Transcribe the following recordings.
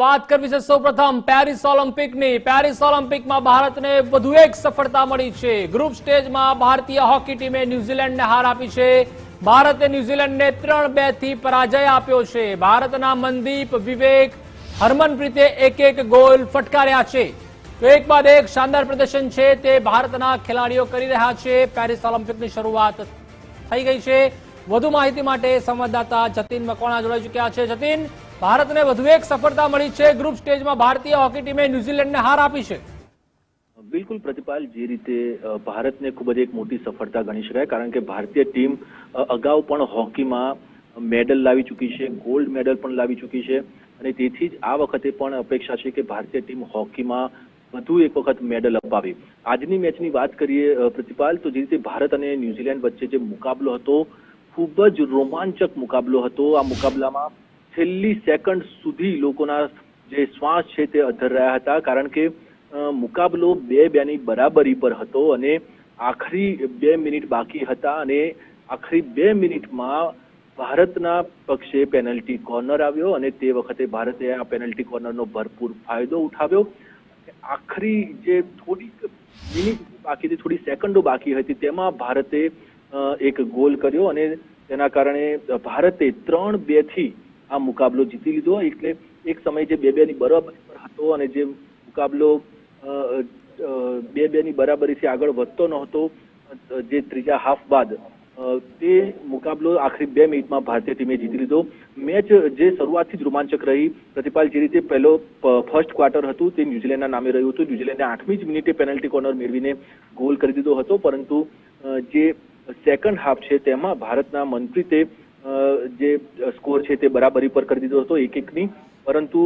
વાત કરવી છે સૌપ્રથમ પેરિસ ઓલિમ્પિકની. પેરિસ ઓલિમ્પિકમાં ભારતને વધુ એક સફળતા મળી છે. ગ્રુપ સ્ટેજમાં ભારતીય હોકી ટીમે ન્યુઝીલેન્ડને હાર આપી છે. ભારતે ન્યુઝીલેન્ડને ત્રણ બેથી પરાજય આપ્યો છે. ભારતના મનદીપ, વિવેક, હરમનપ્રીતે એક એક ગોલ ફટકાર્યા છે. તો એક બાદ એક શાનદાર પ્રદર્શન છે તે ભારતના ખેલાડીઓ કરી રહ્યા છે. પેરિસ ઓલિમ્પિકની શરૂઆત થઈ ગઈ છે. વધુ માહિતી માટે સંવાદદાતા જતીન મકવાણા જોડાઈ ચુક્યા છે. જતીન ભારતને વધુ એક સફળતા મળી છે. ગ્રુપ સ્ટેજમાં ભારતીય હોકી ટીમે ન્યુઝીલેન્ડને હાર આપી છે. બિલકુલ પ્રતિપાલ, જે રીતે ભારતને ખૂબ જ એક મોટી સફળતા ગણી શકાય, કારણ કે ભારતીય ટીમ અગાઉ પણ હોકીમાં મેડલ લાવી ચૂકી છે, ગોલ્ડ મેડલ પણ લાવી ચૂકી છે. અને તેથી જ આ વખતે પણ અપેક્ષા છે કે ભારતીય ટીમ હોકીમાં વધુ એક વખત મેડલ અપાવે. આજની મેચની વાત કરીએ પ્રતિપાલ, તો જે રીતે ભારત અને ન્યુઝીલેન્ડ વચ્ચે જે મુકાબલો હતો, ખૂબ જ રોમાંચક મુકાબલો હતો. આ મુકાબલામાં છેલ્લી સેકન્ડ સુધી લોકોના જે શ્વાસ છે તે અધર રહ્યા હતા. કારણ કે મુકાબલો બે બેની બરાબરી પર હતો અને આખરી બે મિનિટ બાકી હતા અને આખરી બે મિનિટમાં ભારતના પક્ષે પેનલ્ટી કોર્નર આવ્યો અને તે વખતે ભારતે આ પેનલ્ટી કોર્નરનો ભરપૂર ફાયદો ઉઠાવ્યો. આખરી જે થોડીક મિનિટ બાકી હતી, થોડી સેકન્ડો બાકી હતી, તેમાં ભારતે એક ગોલ કર્યો અને તેના કારણે ભારતે ત્રણ બેથી આ મુકાબલો જીતી લીધો એટલે એક સમય જે બે બે ની બરાબર હતો અને જે મુકાબલો બે બે ની બરાબરીથી આગળ વધતો નહોતો, જે ત્રીજા હાફ બાદ તે મુકાબલો આખરી બે મિનિટમાં ભારતીય ટીમે જીતી લીધો. મેચ જે શરૂઆતથી જ રોમાંચક રહી, પ્રતિપાલ જે રીતે પહેલો ફર્સ્ટ ક્વાર્ટર હતું તે ન્યુઝીલેન્ડના નામે રહ્યું હતું. ન્યુઝીલેન્ડે આઠમી જ મિનિટે પેનલ્ટી કોર્નર મેળવીને ગોલ કરી દીધો હતો, પરંતુ જે સેકન્ડ હાફ છે તેમાં ભારતના મનપ્રીતે જે સ્કોર છે તે બરાબરી પર કરી દીધો હતો એક એકની પરંતુ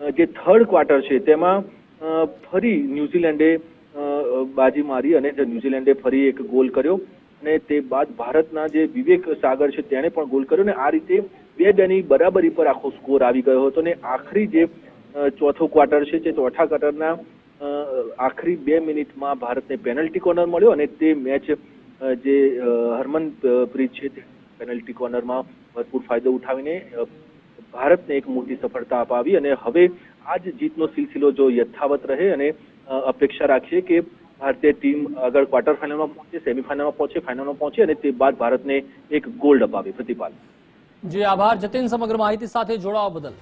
જે થર્ડ ક્વાર્ટર છે તેમાં ફરી ન્યુઝીલેન્ડે બાજી મારી અને ન્યુઝીલેન્ડે ફરી એક ગોલ કર્યો. અને તે બાદ ભારતના જે વિવેક સાગર છે તેણે પણ ગોલ કર્યો અને આ રીતે બે બેની બરાબરી પર આખો સ્કોર આવી ગયો હતો. અને આખરી જે ચોથો ક્વાર્ટર છે તે ચોથા ક્વાર્ટરના આખરી બે મિનિટમાં ભારતને પેનલ્ટી કોર્નર મળ્યો અને તે મેચ જે હરમનપ્રીત છે પેનલ્ટી કોર્નરમાં ભરપૂર ફાયદો ઉઠાવીને ભારતને એક મોટી સફળતા અપાવી અને હવે આ જ જીતનો સિલસિલો જો યથાવત રહે અને અપેક્ષા રાખીએ કે ભારતીય ટીમ આગળ ક્વાર્ટર ફાઇનલમાં પહોંચે સેમીફાઇનલમાં પહોંચે ફાઇનલમાં પહોંચે અને તે બાદ ભારતને એક ગોલ્ડ અપાવે. પ્રતિપાલ. જે, આભાર. જતીન, સમગ્ર માહિતી સાથે જોડાવા બદલ.